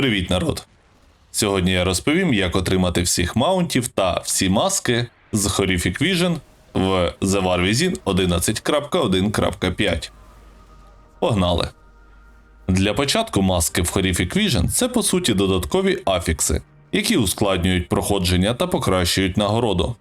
Привіт, народ! Сьогодні я розповім, як отримати всіх маунтів та всі маски з Horrific Vision в The War Within 11.1.5. Погнали! Для початку маски в Horrific Vision це по суті додаткові афікси, які ускладнюють проходження та покращують нагороду.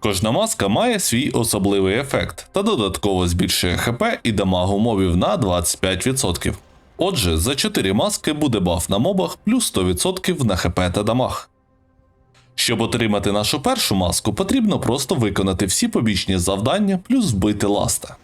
Кожна маска має свій особливий ефект та додатково збільшує ХП і дамагу мобів на 25%. Отже, за 4 маски буде баф на мобах плюс 100% на ХП та дамаг. Щоб отримати нашу першу маску, потрібно просто виконати всі побічні завдання плюс вбити ласта.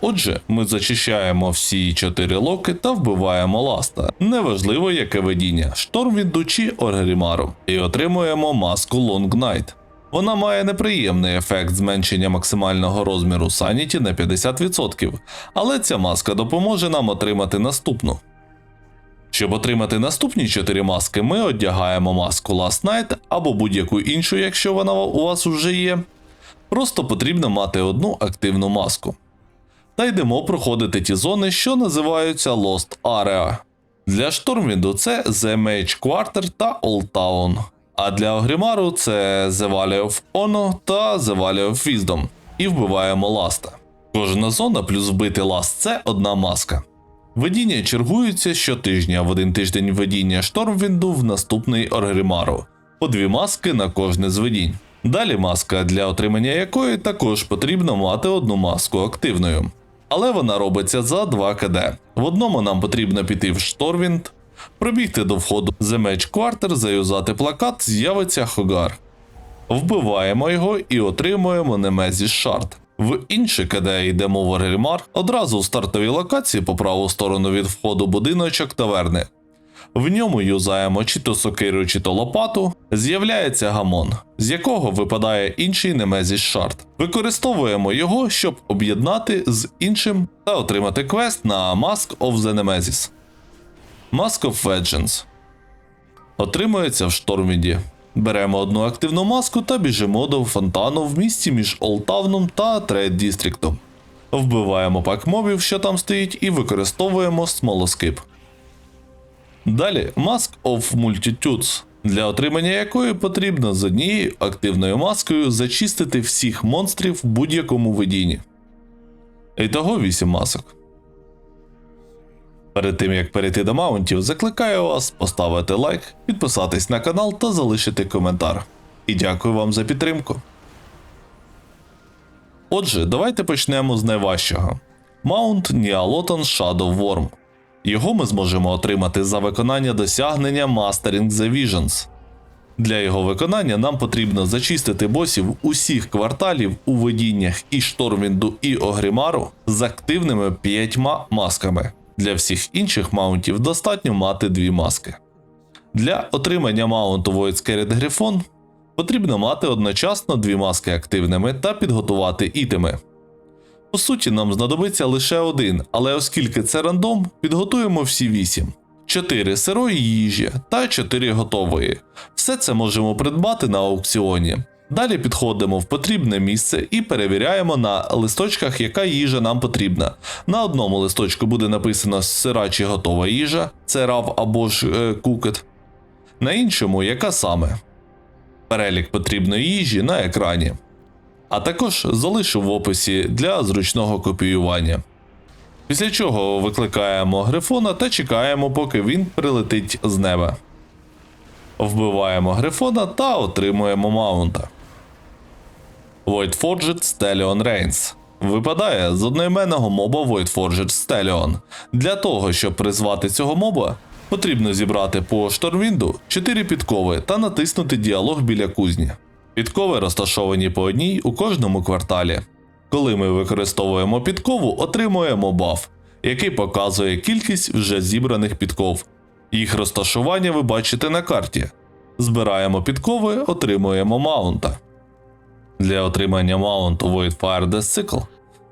Отже, ми зачищаємо всі 4 локи та вбиваємо ласта, неважливо яке видіння, Штормвінду чи Оргрімару, і отримуємо маску Long Night. Вона має неприємний ефект зменшення максимального розміру Саніті на 50%, але ця маска допоможе нам отримати наступну. Щоб отримати наступні 4 маски, ми одягаємо маску Last Night або будь-яку іншу, якщо вона у вас вже є. Просто потрібно мати одну активну маску. Та йдемо проходити ті зони, що називаються Lost Area. Для Штормвінду це The Mage Quarter та Old Town. А для Огрімару це The Valley of Ono та The Valley of Wisdom. І вбиваємо ласта. Кожна зона плюс вбити ласт це одна маска. Видіння чергуються щотижня в один тиждень видіння Штормвінду в наступний Оргрімару. По дві маски на кожне з видінь. Далі маска, для отримання якої також потрібно мати одну маску активною. Але вона робиться за 2 КД. В одному нам потрібно піти в Штормвінд, пробігти до входу The Match Quarter, заюзати плакат, з'явиться Хогар. Вбиваємо його і отримуємо Немезіс Шард. В інше КД йдемо в Оргрімар, одразу в стартовій локації по праву сторону від входу будиночок таверни. В ньому юзаємо чи то сокиру, чи то лопату, з'являється гамон, з якого випадає інший Немезіс Шард. Використовуємо його, щоб об'єднати з іншим та отримати квест на Mask of the Nemesis. Mask of Vengeance. Отримується в Шторміді. Беремо одну активну маску та біжимо до фонтану в місті між Олтавном та Трейд Дістріктом. Вбиваємо пак мобів, що там стоїть, і використовуємо смолоскип. Далі Mask of Multitudes, для отримання якої потрібно з однією активною маскою зачистити всіх монстрів в будь-якому видінні. Ітого 8 масок. Перед тим як перейти до маунтів, закликаю вас поставити лайк, підписатись на канал та залишити коментар. І дякую вам за підтримку. Отже, давайте почнемо з найважчого: Маунт Ніалотон Shadow Worm. Його ми зможемо отримати за виконання досягнення Mastering the Visions. Для його виконання нам потрібно зачистити босів усіх кварталів у видіннях і Штормвінду, і Огрімару з активними п'ятьма масками. Для всіх інших маунтів достатньо мати дві маски. Для отримання маунту Void Scared Грифон потрібно мати одночасно дві маски активними та підготувати ітеми. По суті, нам знадобиться лише один, але оскільки це рандом, підготуємо всі вісім. 4 сирої їжі та 4 готової. Все це можемо придбати на аукціоні. Далі підходимо в потрібне місце і перевіряємо на листочках, яка їжа нам потрібна. На одному листочку буде написано сира чи готова їжа, це рав або ж е, кукет. На іншому, яка саме. Перелік потрібної їжі на екрані. А також залишу в описі для зручного копіювання. Після чого викликаємо грифона та чекаємо, поки він прилетить з неба. Вбиваємо грифона та отримуємо маунта. Voidforged Stellion Reigns. Випадає з одноіменного моба Voidforged Stellion. Для того, щоб призвати цього моба, потрібно зібрати по Штормвінду 4 підкови та натиснути діалог біля кузні. Підкови розташовані по одній у кожному кварталі. Коли ми використовуємо підкову, отримуємо баф, який показує кількість вже зібраних підков. Їх розташування ви бачите на карті. Збираємо підкови, отримуємо маунта. Для отримання маунту Void Fire Death Cycle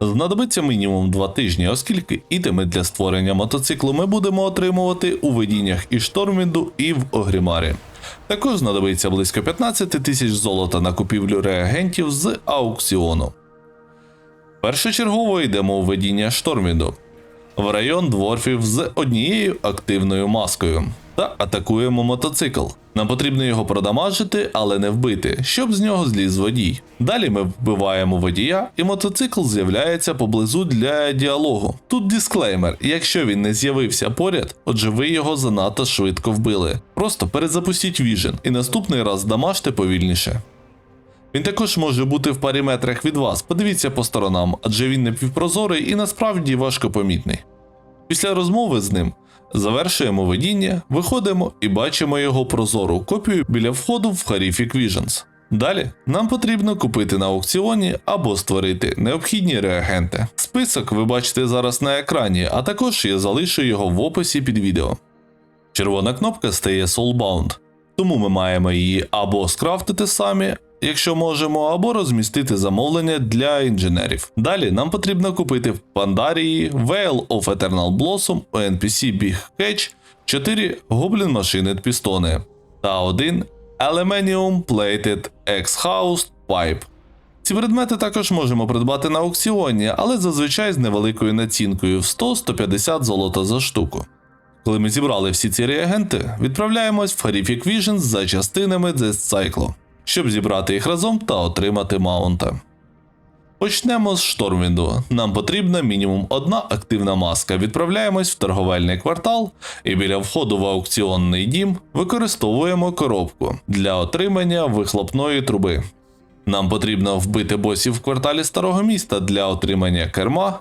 знадобиться мінімум 2 тижні, оскільки ітеми для створення мотоциклу ми будемо отримувати у видіннях і Штормвінду, і в Огрімарі. Також знадобиться близько 15 тисяч золота на купівлю реагентів з аукціону. Першочергово йдемо у видіння Штормвінду. в район дворфів з однією активною маскою та атакуємо мотоцикл. Нам потрібно його продамажити, але не вбити, щоб з нього зліз водій. Далі ми вбиваємо водія, і мотоцикл з'являється поблизу для діалогу. Тут дисклеймер: якщо він не з'явився поряд, отже ви його занадто швидко вбили. Просто перезапустіть Vision і наступний раз дамажте повільніше. Він також може бути в парі метрах від вас. Подивіться по сторонам, адже він напівпрозорий і насправді важкопомітний. Після розмови з ним завершуємо видіння, виходимо і бачимо його прозору копію біля входу в Horrific Visions. Далі нам потрібно купити на аукціоні або створити необхідні реагенти. Список ви бачите зараз на екрані, а також я залишу його в описі під відео. Червона кнопка стає Soulbound, тому ми маємо її або скрафтити самі, якщо можемо, або розмістити замовлення для інженерів. Далі нам потрібно купити в Пандарії Veil of Eternal Blossom NPC Big Catch 4 Goblin Machined пістони та один Aluminium Plated X-Housed Pipe. Ці предмети також можемо придбати на аукціоні, але зазвичай з невеликою націнкою в 100-150 золота за штуку. Коли ми зібрали всі ці реагенти, відправляємось в Horrific Visions за частинами Cycle, щоб зібрати їх разом та отримати маунта. Почнемо з Штормвінду. Нам потрібна мінімум одна активна маска. Відправляємось в торговельний квартал і біля входу в аукціонний дім використовуємо коробку для отримання вихлопної труби. Нам потрібно вбити босів в кварталі старого міста для отримання керма,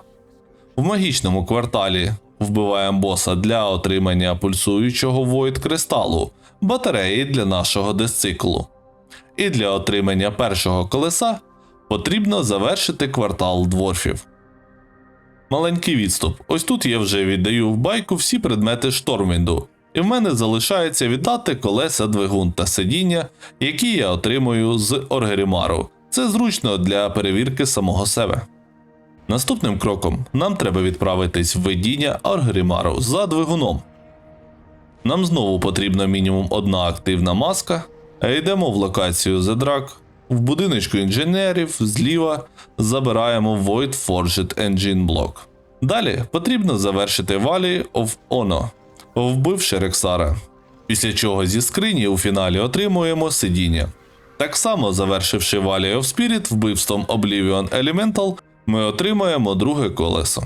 в магічному кварталі вбиваємо боса для отримання пульсуючого воїд кристалу, батареї для нашого дисциклу. І для отримання першого колеса потрібно завершити квартал дворфів. Маленький відступ. Ось тут я вже віддаю в байку всі предмети Штормвінду, і в мене залишається віддати колеса двигун та сидіння, які я отримую з Оргерімару. Це зручно для перевірки самого себе. Наступним кроком нам треба відправитись в видіння Аргрімару за двигуном. Нам знову потрібна мінімум одна активна маска, йдемо в локацію Зедрак. В будиночку інженерів зліва забираємо Void Forged Engine Block. Далі потрібно завершити Valley of Ono, вбивши Рексара. Після чого зі скрині у фіналі отримуємо сидіння. Так само, завершивши Valley of Spirit вбивством Oblivion Elemental, ми отримаємо друге колесо.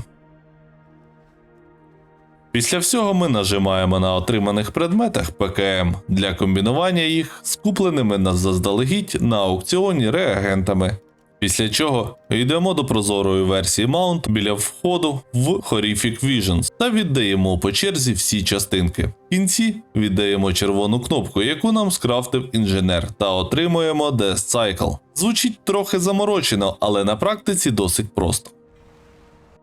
Після всього ми нажимаємо на отриманих предметах ПКМ для комбінування їх з купленими на заздалегідь на аукціоні реагентами. Після чого йдемо до прозорої версії Mount біля входу в Horrific Visions та віддаємо по черзі всі частинки. В кінці віддаємо червону кнопку, яку нам скрафтив інженер, та отримуємо Death Cycle. Звучить трохи заморочено, але на практиці досить просто.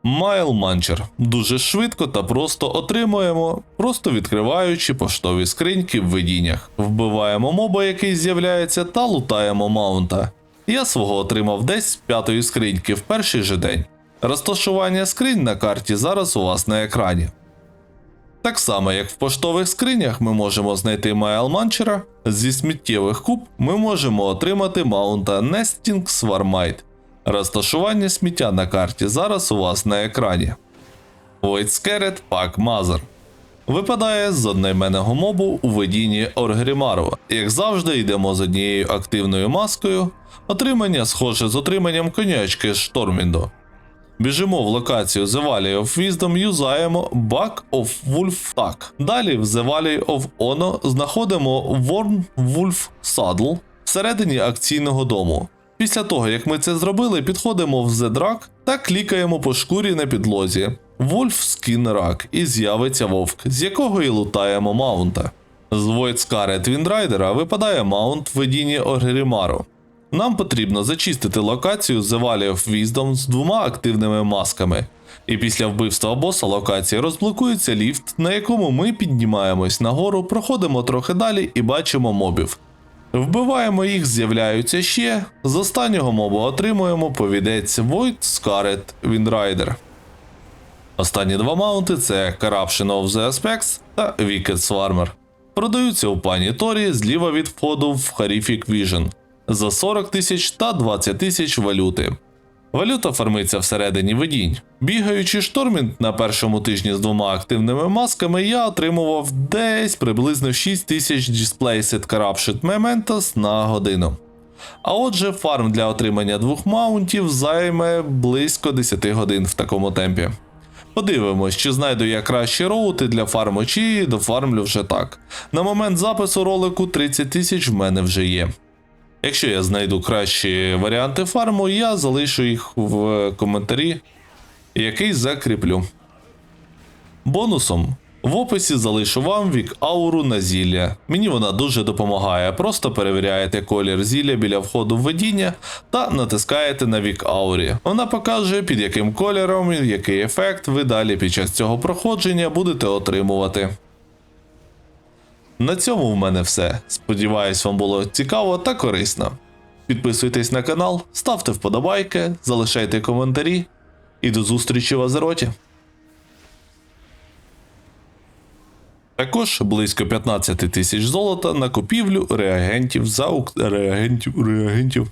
Майл Манчер. Дуже швидко та просто отримуємо, просто відкриваючи поштові скриньки в видіннях. Вбиваємо моба, який з'являється, та лутаємо маунта. Я свого отримав десь з п'ятої скриньки в перший же день. Розташування скринь на карті зараз у вас на екрані. Так само, як в поштових скринях ми можемо знайти Майл Манчера, зі сміттєвих куб ми можемо отримати маунта Nesting Swarmite. Розташування сміття на карті зараз у вас на екрані. Scared Pack Mother. Випадає з одноіменного мобу у видінні Оргрімару. Як завжди, йдемо з однією активною маскою. Отримання схоже з отриманням конячки з Штормінду. Біжимо в локацію The Valley of Wisdom, юзаємо Back of Wolf Tag. Далі в The Valley of Ono знаходимо Worm Wolf Saddle всередині акційного дому. Після того, як ми це зробили, підходимо в The Drag та клікаємо по шкурі на підлозі. Wolf Skin Rack і з'явиться вовк, з якого і лутаємо маунта. З Void Scarlet Віндрайдера випадає маунт в видінні Оргерімару. Нам потрібно зачистити локацію Valley of Wisdom з двома активними масками. І після вбивства боса локації розблокується ліфт, на якому ми піднімаємось нагору, проходимо трохи далі і бачимо мобів. Вбиваємо їх, з'являються ще. З останнього моба отримуємо повідець Void Scarlet Windrider. Останні два маунти це Corruption of the Aspects та Wicked Swarmer. Продаються у пані Торі зліва від входу в Horrific Vision за 40 тисяч та 20 тисяч валюти. Валюта фармиться всередині видінь. Бігаючи штормінг на першому тижні з двома активними масками, я отримував десь приблизно 6000 Displaced Corruption Mementos на годину. А отже, фарм для отримання двох маунтів займе близько 10 годин в такому темпі. Подивимось, чи знайду я кращі роути для фарму, чи дофармлю вже так. На момент запису ролику 30 тисяч в мене вже є. Якщо я знайду кращі варіанти фарму, я залишу їх в коментарі, який закріплю. Бонусом в описі залишу вам вік ауру на зілля. Мені вона дуже допомагає. Просто перевіряєте колір зілля біля входу в видіння та натискаєте на вік аурі. Вона покаже, під яким кольором і який ефект ви далі під час цього проходження будете отримувати. На цьому в мене все. Сподіваюсь, вам було цікаво та корисно. Підписуйтесь на канал, ставте вподобайки, залишайте коментарі і до зустрічі в Азероті. Також близько 15 тисяч золота на купівлю реагентів за аук... реагентів реагентів